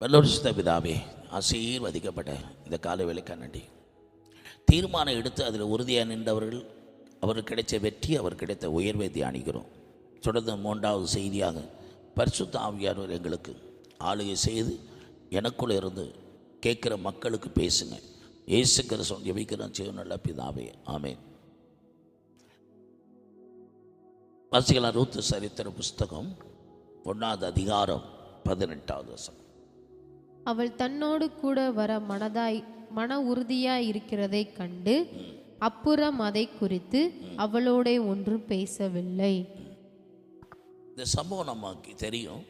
வல்லோரிசித்த பிதாவே ஆசீர்வதிக்கப்பட்ட இந்த கால வேலைக்கு நன்றி தீர்மானம் எடுத்து அதில் உறுதியாக நின்றவர்கள் அவருக்கு கிடைத்த வெற்றி அவர் கிடைத்த உயர்வை தியானிக்கிறோம். தொடர்ந்து மூன்றாவது செய்தியாக பரிசுத்த ஆவியானவர் எங்களுக்கு ஆளுகை செய்து எனக்குள்ளே இருந்து கேட்குற மக்களுக்கு பேசுங்க. இயேசு கிரசம் ஜெபிக்கிறோம் சிவநல்ல பிதாவே. ஆமேன். வாசிக்கலாம் ரூத்து சரித்திர புஸ்தகம் ஒன்றாவது அதிகாரம் பதினெட்டாவது வசனம். அவள் தன்னோடு கூட வர மனதாய் மன உறுதியாய் இருக்கிறதை கண்டு அப்புறம் அதை குறித்து அவளோட ஒன்றும் பேசவில்லை. இந்த சம்பவம் நமக்கு தெரியும்.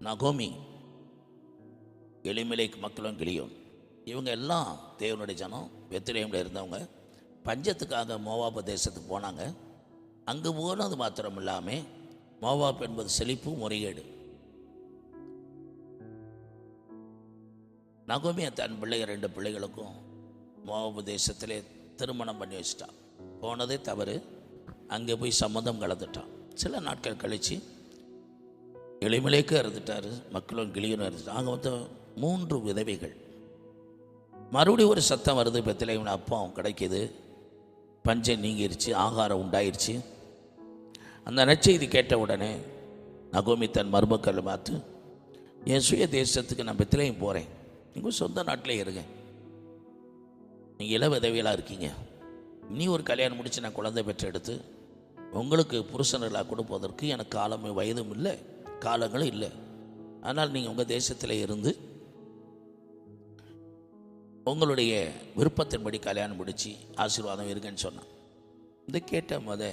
நகோமி எளிமலை மக்களும் கிளியும் இவங்க எல்லாம் தேவனுடைய ஜனம் வெத்திரேமில் இருந்தவங்க. பஞ்சத்துக்காக மோவாபு தேசத்துக்கு போனாங்க. அங்கே போனது மாத்திரம் இல்லாமல் மோவாப் என்பது செழிப்பு முறைகேடு நகோமி தன் பிள்ளைங்க ரெண்டு பிள்ளைகளுக்கும் மோவாபு தேசத்திலே திருமணம் பண்ணி வச்சிட்டான். போனதே தவறு. அங்கே போய் சம்மந்தம் கலந்துட்டான். சில நாட்கள் கழித்து எளிமலைக்கு இருந்துட்டார் மக்களும் கிளியும் இறந்துட்டார் அங்கே வந்து மூன்று விதவைகள். மறுபடியும் ஒரு சத்தம் வருது பெத்திலைவன் அப்பம் கிடைக்கிது பஞ்சம் நீங்கிருச்சு ஆகாரம் உண்டாயிருச்சு. அந்த நச்செய்தி கேட்ட உடனே நகோமி தன் மருமக்களை பார்த்து என் சுய தேசத்துக்கு நான் பெத்திலையும் போகிறேன் நீங்கள் சொந்த நாட்டிலே இருங்க. நீங்கள் இள விதவியலாக இருக்கீங்க. நீ ஒரு கல்யாணம் முடித்து நான் குழந்தை பெற்றெடுத்து உங்களுக்கு புருஷனர்களாக கொடுப்பதற்கு எனக்கு காலமும் வயதும் இல்லை காலங்களும் இல்லை. ஆனால் நீங்கள் உங்கள் தேசத்தில் இருந்து உங்களுடைய விருப்பத்தின்படி கல்யாணம் முடித்து ஆசீர்வாதம் இருக்குன்னு சொன்னான். இதை கேட்ட முத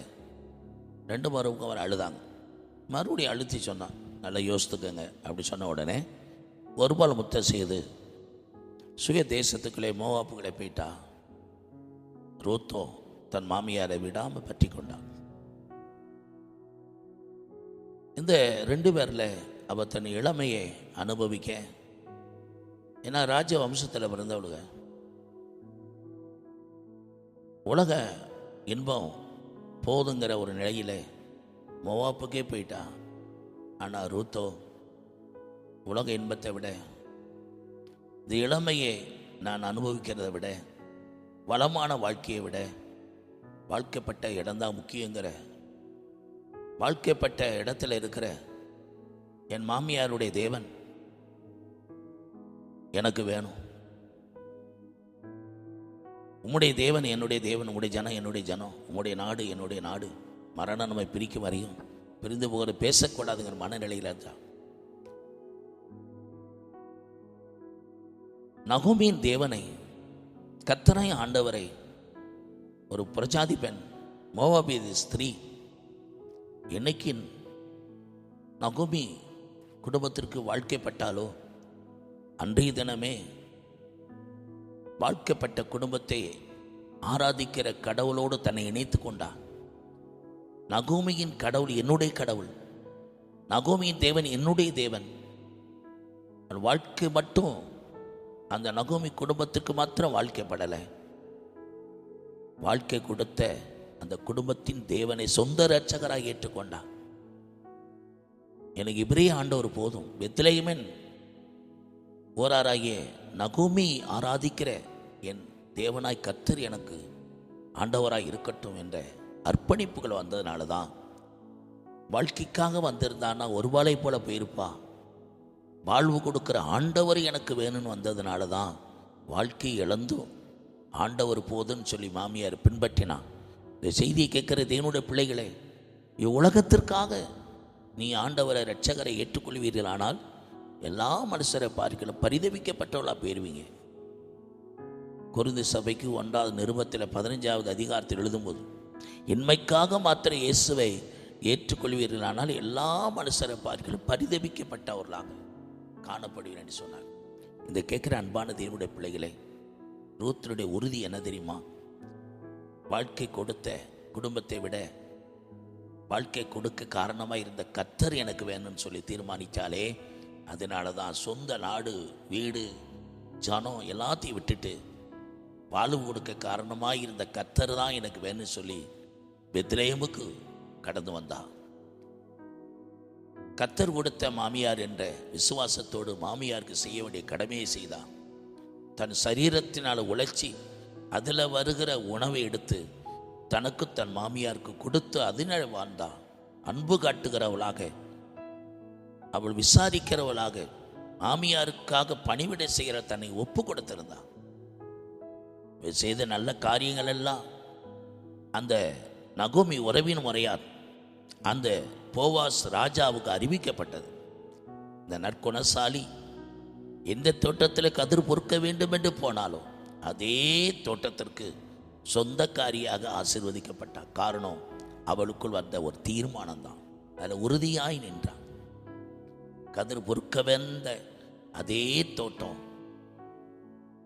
ரெண்டு மருவுக்கும் அவர் அழுதாங்க. மறுபடியும் அழுத்தி சொன்னான் நல்லா யோசித்துக்கங்க அப்படி சொன்ன உடனே ஒருபால் முத்தம் செய்து சுய தேசத்துக்குள்ளே மோவாப்புகளை போயிட்டா? ரோத்தோ தன் மாமியாரை விடாமல் பற்றி கொண்டான் இந்த ரெண்டு பேரில் அவள் தன் இளமையை அனுபவிக்க ஏன்னா ராஜ வம்சத்தில் பிறந்தவளுக. உலக இன்பம் போதுங்கிற ஒரு நிலையில் மொவாப்புக்கே போயிட்டா. ஆனால் ரூத்தோ உலக இன்பத்தை விட இந்த இளமையை நான் அனுபவிக்கிறதை விட வளமான வாழ்க்கையை விட வாழ்க்கைப்பட்ட இடம்தான் முக்கியங்கிற வாழ்க்கைப்பட்ட இடத்துல இருக்கிற என் மாமியாருடைய தேவன் எனக்கு வேணும். உம்முடைய தேவன் என்னுடைய தேவன் உம்முடைய ஜனம் என்னுடைய ஜனம் உம்முடைய நாடு என்னுடைய நாடு. மரணம் நம்மை பிரிக்கும் வரையும் பிரிந்து போகிற பேசக்கூடாதுங்கிற மனநிலையில் இருந்தான் நகுமியின் தேவனை கத்தனை ஆண்டவரை ஒரு பிரஜாதி பெண் மோவாபீதி ஸ்திரீ என்னைக்கு நகுமி குடும்பத்திற்கு வாழ்க்கைப்பட்டாலோ அன்றைய தினமே வாழ்க்கைப்பட்ட குடும்பத்தை ஆராதிக்கிற கடவுளோடு தன்னை இணைத்து கொண்டார் நகோமியின் கடவுள் என்னுடைய கடவுள். நகோமியின் தேவன் என்னுடைய தேவன். வாழ்க்கை மட்டும் அந்த நகோமி குடும்பத்துக்கு மாத்திரம் வாழ்க்கைப்படலை வாழ்க்கை கொடுத்த அந்த குடும்பத்தின் தேவனை சொந்த ரட்சகராக ஏற்றுக்கொண்டான். எனக்கு இவரே ஆண்டவர் போதும். வெத்திலையுமன் ஓராராகிய நகோமி ஆராதிக்கிற என் தேவனாய் கத்தர் எனக்கு ஆண்டவராய் இருக்கட்டும் என்ற அர்ப்பணிப்புகள் வந்ததுனால தான் வாழ்க்கைக்காக வந்திருந்தான்னா ஒரு வாழை போல போயிருப்பா. வாழ்வு கொடுக்குற ஆண்டவர் எனக்கு வேணும்னு வந்ததுனால தான் வாழ்க்கையை இழந்தும் ஆண்டவர் போதுன்னு சொல்லி மாமியார் பின்பற்றினான். இந்த செய்தியை கேட்குற தேவனுடைய பிள்ளைகளே இவ்வுலகத்திற்காக நீ ஆண்டவரை ரட்சகரை ஏற்றுக்கொள்வீர்களானால் எல்லா மனுஷரை பார்க்கலும் பரிதவிக்கப்பட்டவளாக போயிடுவீங்க குருந்து சபைக்கு ஒன்றாவது நிருபத்தில் பதினஞ்சாவது அதிகாரத்தில் எழுதும்போது இன்மைக்காக மாத்திர இயேசுவை ஏற்றுக்கொள்வீர்களானால் எல்லா மனுஷரை பார்க்கலும் பரிதவிக்கப்பட்டவர்களாக. காணப்படுவேன் என்று சொன்னார். இந்த கேட்குற அன்பான தேவனுடைய பிள்ளைகளே ரூத்தனுடைய உறுதி என்ன தெரியுமா? வாழ்க்கை கொடுத்த குடும்பத்தை விட வாழ்க்கை கொடுக்க காரணமாக இருந்த கத்தர் எனக்கு வேணும்னு சொல்லி தீர்மானித்தாலே அதனால தான் சொந்த நாடு வீடு ஜனம் எல்லாத்தையும் விட்டுட்டு வாழ்வு கொடுக்க காரணமாக இருந்த கத்தர் தான் எனக்கு வேணும்னு சொல்லி பெத்லேயமுக்கு கடந்து வந்தான். கத்தர் கொடுத்த மாமியார் என்ற விசுவாசத்தோடு மாமியாருக்கு செய்ய வேண்டிய கடமையை செய்தான். தன் சரீரத்தினால் உழைச்சி அதில் வருகிற உணவை எடுத்து தனக்கு தன் மாமியாருக்கு கொடுத்து அதனால் வாழ்ந்தான். அன்பு காட்டுகிறவளாக அவள் விசாரிக்கிறவளாக மாமியாருக்காக பணிவிடை செய்கிற தன்னை ஒப்பு கொடுத்திருந்தான். செய்த நல்ல காரியங்கள் எல்லாம் அந்த நகோமி உறவின் முறையார் அந்த போவாஸ் ராஜாவுக்கு அறிவிக்கப்பட்டது. இந்த நற்குணசாலி எந்த தோட்டத்தில் கதிர் பொறுக்க வேண்டும் என்று போனாலும் அதே தோட்டத்திற்கு சொந்தக்காரியாக ஆசிர்வதிக்கப்பட்டார் காரணம் அவளுக்குள் வந்த ஒரு தீர்மானம் தான் அதில் உறுதியாய் நின்றான். கதிர் பொறுக்க வந்த அதே தோட்டம்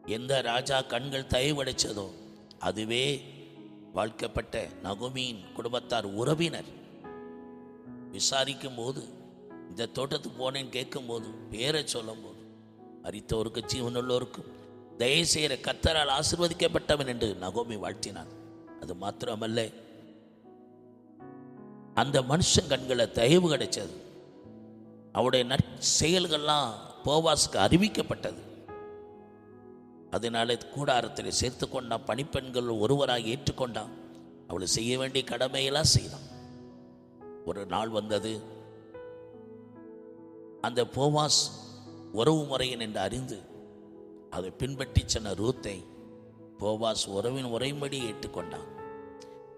எந்த ராஜா கண்கள் தயவடைச்சதோ அதுவே வாழ்க்கப்பட்ட நகுமியின் குடும்பத்தார் உறவினர். விசாரிக்கும் போது இந்த தோட்டத்துக்கு போனேன்னு கேட்கும்போது பேரை சொல்லும் போது மரித்தோருக்கு ஜீவனுள்ளோருக்கும் தயவு செய்கிற கத்தரால் ஆசிர்வதிக்கப்பட்டவன் என்று நகோமி வாழ்த்தினான். அது மாத்திரமல்ல அந்த மனுஷன் கண்களை தயவு கிடைச்சது. அவருடைய நற்செயல்கள்லாம் போவாஸுக்கு அறிவிக்கப்பட்டது. அதனால கூடாரத்தில் சேர்த்து கொண்டான் பணிப்பெண்கள் ஒருவராக ஏற்றுக்கொண்டான். அவளை செய்ய வேண்டிய கடமையெல்லாம் செய்தான். ஒரு நாள் வந்தது. அந்த போவாஸ் உறவு முறையின் என்று அறிந்து அதை பின்பற்றி சென்ற ரூத்தை போவாஸ் உறவின் உரைப்படி ஏற்றுக்கொண்டான்.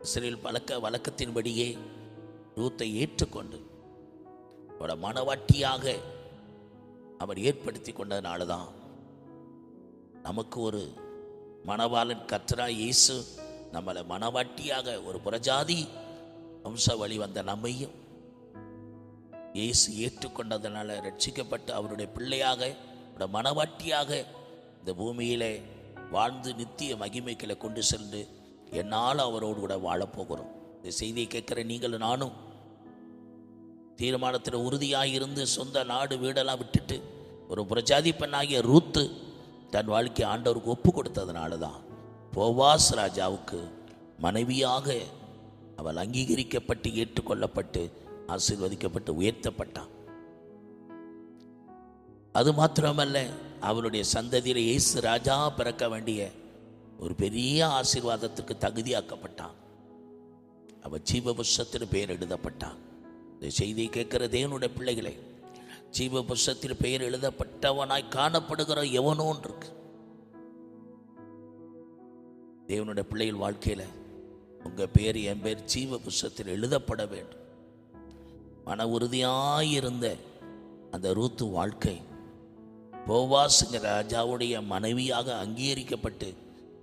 இஸ்ரேல் பழக்க வழக்கத்தின்படியே ரூத்தை ஏற்றுக்கொண்டு அவட மனவாட்டியாக அவர் ஏற்படுத்தி கொண்டதுனால தான் நமக்கு ஒரு மணவாளன் கத்ரா இயேசு நம்மளை மனவாட்டியாக ஒரு புறஜாதி வம்ச வழி வந்த நம்மையும் இயேசு ஏற்றுக்கொண்டதனால ரட்சிக்கப்பட்டு அவருடைய பிள்ளையாக அவருடைய மனவாட்டியாக இந்த பூமியிலே வாழ்ந்து நித்திய மகிமைகளை கொண்டு சென்று என்னால் அவரோடு கூட வாழப்போகிறோம் இந்த செய்தியை கேட்குற நீங்களும் நானும் தீர்மானத்தில் உறுதியாக இருந்து சொந்த நாடு வீடெல்லாம் விட்டுட்டு ஒரு புரஜாதி பெண்ணாகிய ரூத்து தன் வாழ்க்கை ஆண்டவருக்கு ஒப்பு கொடுத்ததுனால தான் போவாஸ் ராஜாவுக்கு மனைவியாக அவள் அங்கீகரிக்கப்பட்டு ஏற்றுக்கொள்ளப்பட்டு ஆசீர்வதிக்கப்பட்டு உயர்த்தப்பட்டான். அது மாத்திரமல்ல அவளுடைய சந்ததியில் இயேசு ராஜா பிறக்க வேண்டிய ஒரு பெரிய ஆசீர்வாதத்துக்கு தகுதியாக்கப்பட்டான். அவள் ஜீவபுஷத்தில் பெயர் எழுதப்பட்டான். இந்த செய்தியை கேட்கிற தேவனுடைய பிள்ளைகளை ஜீவ பெயர் எழுதப்பட்டவனாய் காணப்படுகிற எவனோன் இருக்கு. தேவனுடைய பிள்ளைகள் வாழ்க்கையில் உங்கள் பேர் என் பேர் ஜீவ புஸ்தத்தில் எழுதப்பட வேண்டும். மன உறுதியாயிருந்த அந்த ரூத்து வாழ்க்கை போவாஸுங்கிற ராஜாவுடைய மனைவியாக அங்கீகரிக்கப்பட்டு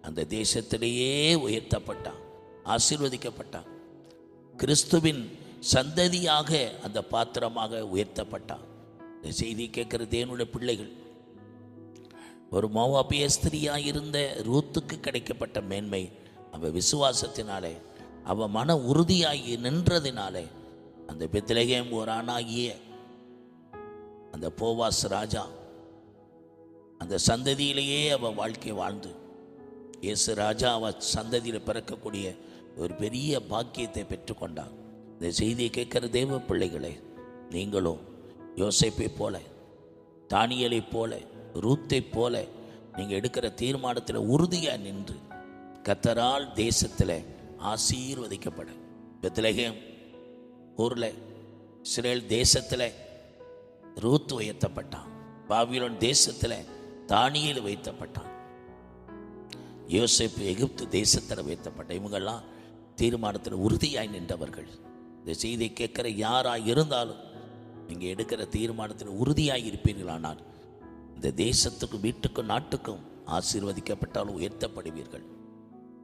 அந்த தேசத்திலேயே உயர்த்தப்பட்டான் ஆசீர்வதிக்கப்பட்டான். கிறிஸ்துவின் சந்ததியாக அந்த பாத்திரமாக உயர்த்தப்பட்டான். இந்த செய்தி கேட்கிற தேவனுடைய பிள்ளைகள் ஒரு மோவாபிய ஸ்திரியாக இருந்த ரூத்துக்கு கிடைக்கப்பட்ட மேன்மை அவள் விசுவாசத்தினாலே அவள் மன உறுதியாகி நின்றதினாலே அந்த பித்திலகேம் ஒரு ஆணாகிய அந்த போவாஸ் ராஜா அந்த சந்ததியிலேயே அவள் வாழ்க்கை வாழ்ந்து இயேசு ராஜா அவ சந்ததியில் பிறக்கக்கூடிய ஒரு பெரிய பாக்கியத்தை பெற்றுக்கொண்டார் இந்த செய்தியை கேட்குற தேவ பிள்ளைகளே நீங்களும் யோசிப்பை போல தானியலை போல ரூத்தை போல நீங்கள் எடுக்கிற தீர்மானத்தில் உறுதியாக நின்று கத்தரால் தேசத்தில் ஆசீர்வதிக்கப்பட. பெத்லகேம் ஊரில் இஸ்ரேல் தேசத்தில் ரூத் உயர்த்தப்பட்டான். பாபிலோன் தேசத்தில் தானியல் வைத்தப்பட்டான் யோசேப்பு எகிப்து தேசத்தில் வைத்தப்பட்ட இவங்கெல்லாம் தீர்மானத்தில் உறுதியாய் நின்றவர்கள். இந்த செய்தியை கேட்குற யாராக இருந்தாலும் நீங்கள் எடுக்கிற தீர்மானத்தில் உறுதியாக இருப்பீர்களானால் இந்த தேசத்துக்கும் வீட்டுக்கும் நாட்டுக்கும் ஆசீர்வதிக்கப்பட்டாலும் உயர்த்தப்படுவீர்கள்.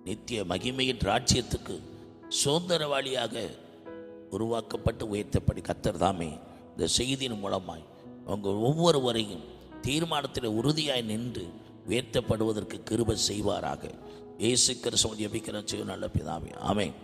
நித்திய மகிமையின் ராஜ்யத்துக்கு சுதந்திரவாளியாக உருவாக்கப்பட்டு உயர்த்தப்படி கத்தர் தாமே இந்த செய்தியின் மூலமாய் உங்கள் ஒவ்வொருவரையும் தீர்மானத்தில் உறுதியாய் நின்று உயர்த்தப்படுவதற்கு கிருப செய்வாராக இயேசு கிறிஸ்துவ ஜெபிக்கிற செய்யும் நல்ல பிதாவே ஆமேன்